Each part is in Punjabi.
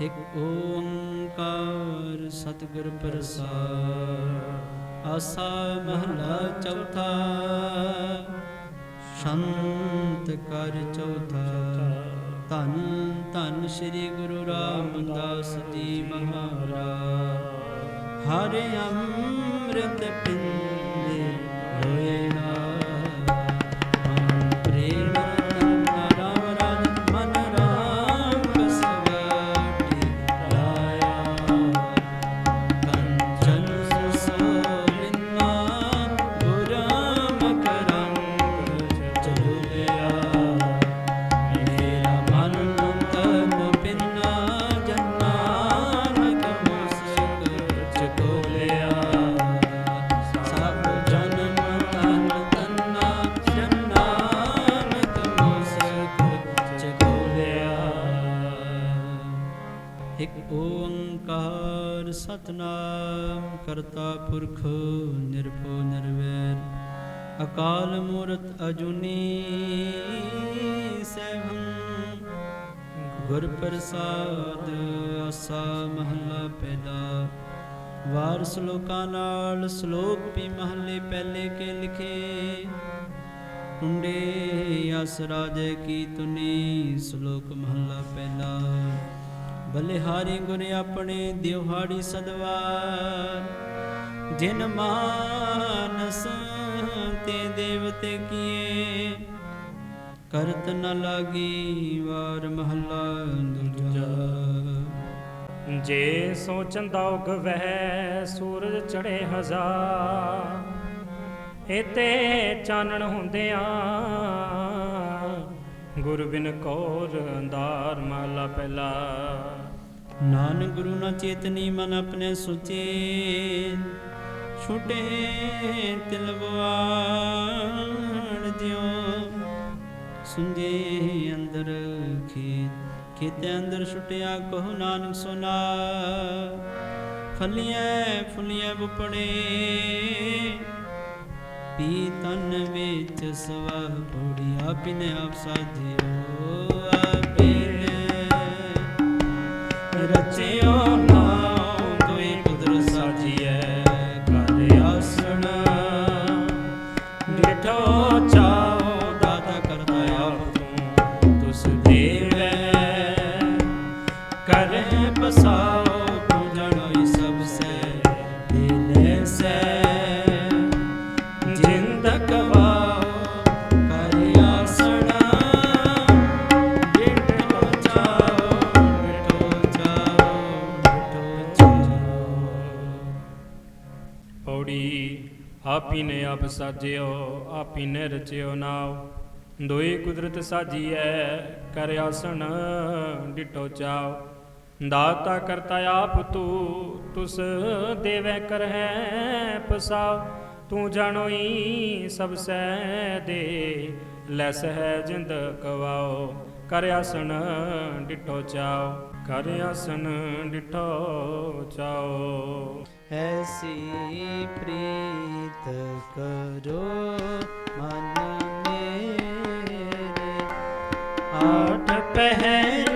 ਇਕ ਓੰਕਾਰ ਸਤਿਗੁਰ ਪ੍ਰਸਾਦ। ਆਸਾ ਮਹਲਾ ਚੌਥਾ, ਸ਼ੰਤ ਕਰ ਚੌਥਾ। ਧੰਨ ਧੰਨ ਸ੍ਰੀ ਗੁਰੂ ਰਾਮਦਾਸ ਜੀ ਮਹਾਰਾਜ। ਹਰਿ ਅੰਮ੍ਰਿਤ ਪਿੰਦੇ ਇਕ ਓੰਕਾਰ ਸਤਨਾਮ ਕਰਤਾ ਪੁਰਖ ਨਿਰਭਉ ਨਿਰਵੈਰ, ਅਕਾਲ ਮੂਰਤ ਅਜੂਨੀ ਸੈਭੰ ਗੁਰ ਪ੍ਰਸਾਦ ਆਸਾ ਮਹੱਲਾ ਪਹਿਲਾ ਵਾਰ ਸ਼ਲੋਕਾਂ ਨਾਲ ਸ਼ਲੋਕ ਵੀ ਮਹੱਲੇ ਪਹਿਲੇ ਕੇ ਲਿਖੇ। ਟੁੰਡੇ ਅਸ ਰਾਜੇ ਕੀ ਤੁਨੀ, ਸ਼ਲੋਕ ਮਹੱਲਾ ਪਹਿਲਾ ਬਲਿਹਾਰੀ ਗੁਰ ਆਪਣੇ ਦਿਵਹਾੜੀ ਸਦਵਾਰ। ਜਿਨ ਮਾਨਸ ਤੇ ਦੇਵਤੇ ਕੀਏ, ਕਰਤ ਨ ਲਾਗੀ ਵਾਰ ਮਹੱਲਾ ਦੂਜਾ ਜੇ ਸੋ ਚੰਦਾ ਉਗਵੈ ਸੂਰਜ ਚੜੇ ਹਜ਼ਾਰ ਇਤੇ ਚਾਨਣ ਹੁੰਦਿਆਂ ਗੁਰ ਬਿਨ ਕੌਰ ਅੰਧਾਰ ਮਹਲਾ ਪਹਿਲਾ। ਨਾਨਕ ਗੁਰੂ ਨਾ ਚੇਤਨੀ ਮਨ ਆਪਣੇ ਸੁਚੇ, ਛੁਟੇ ਤਿਲਵਾਣ ਜਿਉ ਸੁੰਜੇ ਅੰਦਰ ਖੇਤ, ਖੇਤੇ ਅੰਦਰ ਛੁਟਿਆ ਕਹੋ ਨਾਨਕ ਸੁਨਾ। ਫਲੀਆਂ ਫੁਲੀਆਂ ਬੁਪੜੇ ਪੀ ਤਨ ਵਿੱਚ ਸਵਾ ਪੋੜੀ ਆਪਿਨੇ ਆਪ ਸਾਜਿਓ ਆਪਿਨੇ ਰਚਿਓ ਆਪੀ ਨੇ ਆਪ ਸਾਜਿਓ, ਆਪੀ ਨੇ ਰਚਿਓ ਨਾਉ। ਦੋਈ ਕੁਦਰਤ ਸਾਜੀਐ, ਕਰ ਆਸਣ ਡਿਟੋ ਚਾਉ। ਦਾਤਾ ਕਰਤਾ ਆਪ ਤੂੰ, ਤੁਸ ਦੇਵੈ ਕਰਹਿ ਪਸਾਉ। ਤੂੰ ਜਾਣੋਈ ਸਭ ਸਹਿ ਦੇ ਲੈਸ ਹੈ ਜਿੰਦ ਕਵਾਓ ਕਰ ਆਸਣ ਡਿਟੋ ਚਾਉ, ਕਰ ਆਸਣ ਡਿਟੋ ਚਾਉ। ਐਸੀ ਪ੍ਰੀਤ ਕਰੋ ਮਨ ਮੇਰੇ ਆਠ ਪਹਿਰ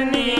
Journey.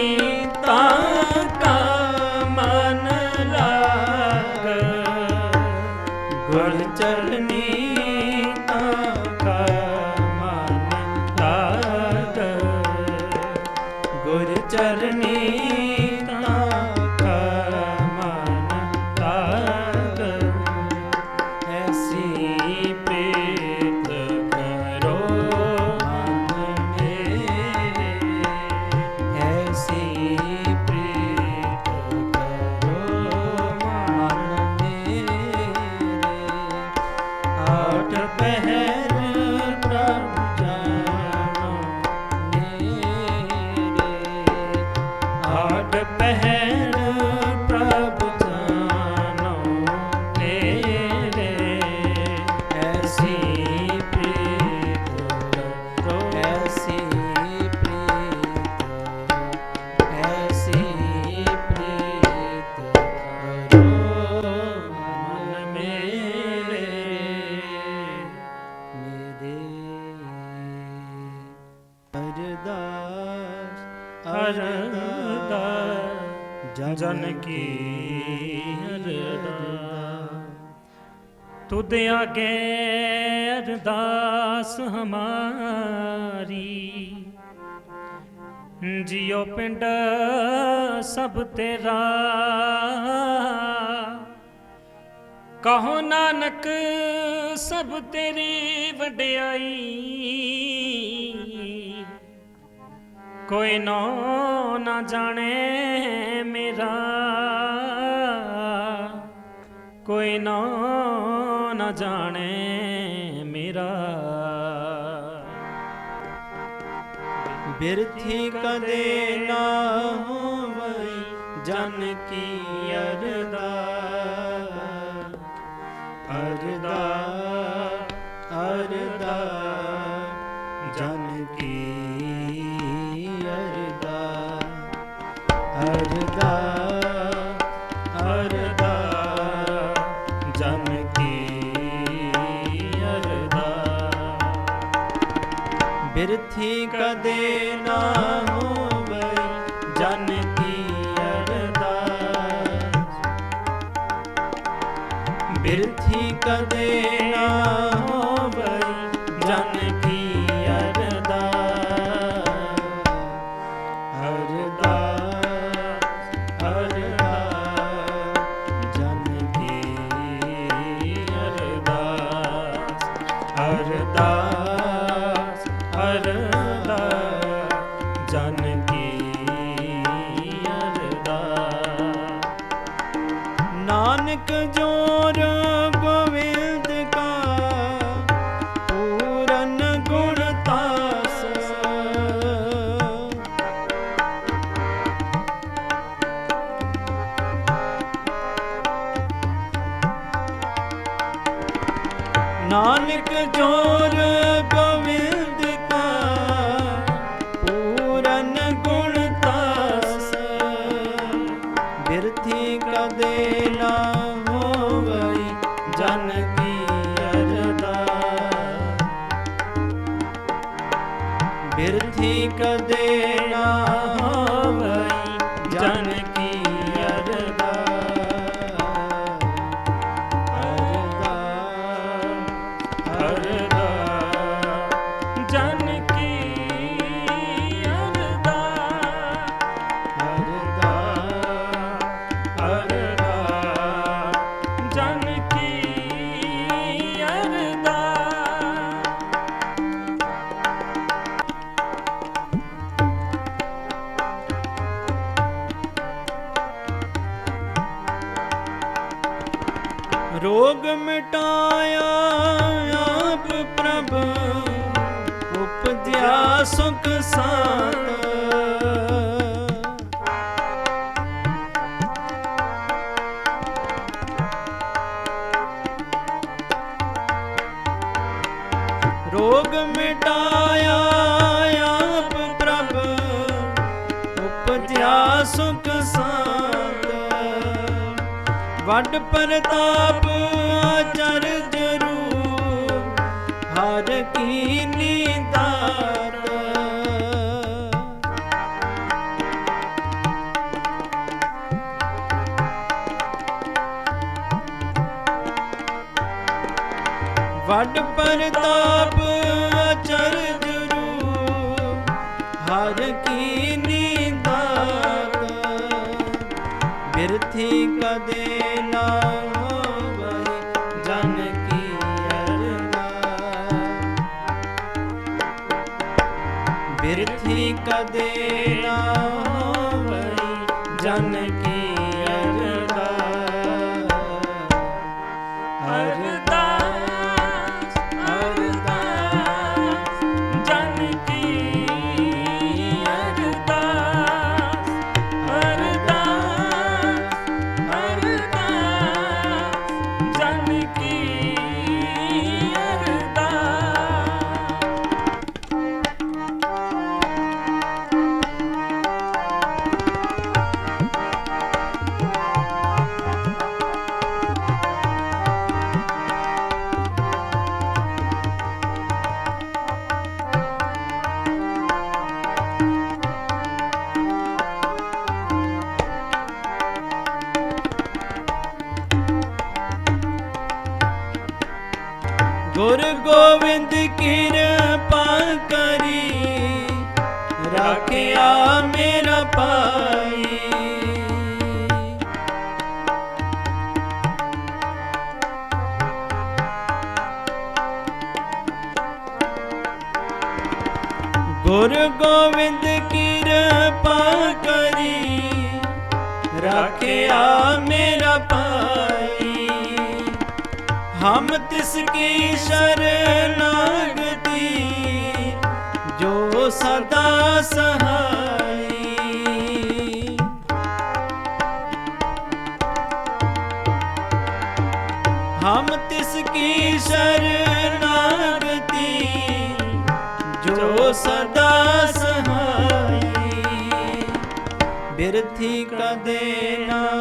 ਜਿਉ ਪਿੰਡ ਸਭ ਤੇਰਾ। ਕਹੋ ਨਾਨਕ ਸਭ ਤੇਰੀ ਵਡਿਆਈ। ਕੋਈ ਨੋ ਨਾ ਜਾਣੇ ਮੇਰਾ। ਕੋਈ ਨੋ ਨਾ ਜਾਣੇ ਮੇਰਾ। ਬਿਰਥੀ ਕਦੇ ਨਾ ਹੋਵਈ ਜਨ ਕੀ ਅਰਦਾ? ਅਰਦਾ ਅਰਦਾ ਬਿਰਥੀ ਕਦੇ ਨਾ ਹੋਵੇ ਜਨ ਕੀ ਅਰਦਾਸ? ਬਿਰਥੀ ਕਦੇ और Amen. ਬਰਸਾਨ ਰੋਗ ਮਿਟਾਇਆ ਪ੍ਰਭ ਉਪਜਿਆ ਸੁਖ ਸਾਤ। ਵੱਡ ਪ੍ਰਤਾਪ ਆਚਰਜ ਹਰ ਕੀਨ ਵੱਡ ਪ੍ਰਤਾਪ ਅਚਰਜ ਰੂਪ ਹਰ ਕੀ ਨੀਦਾਤ ਬਿਰਥੀ ਕਦੇ ਨਾ ਹੋਵੈ ਜਨ ਕੀ ਅਰਦਾਸ। ਬਿਰਥੀ ਕਦੇ ਨਾ ਹੋਵੈ ਜਨ ਗੁਰ ਗੋਬਿੰਦ ਕਿਰਪਾ ਕਰੀ ਰਾਖਿਆ ਮੇਰਾ ਪਾਈ ਗੁਰ ਗੋਬਿੰਦ ਹਮ ਤਿਸ ਕੀ ਸ਼ਰਨਾਗਤੀ, ਜੋ ਸਦਾ ਸਹਾਈ। ਹਮ ਤਿਸ ਕੀ ਸ਼ਰਨਾਗਤੀ, ਜੋ ਸਦਾ ਸਹਾਈ। ਬਿਰਥੀ ਕਦੇ ਨਾ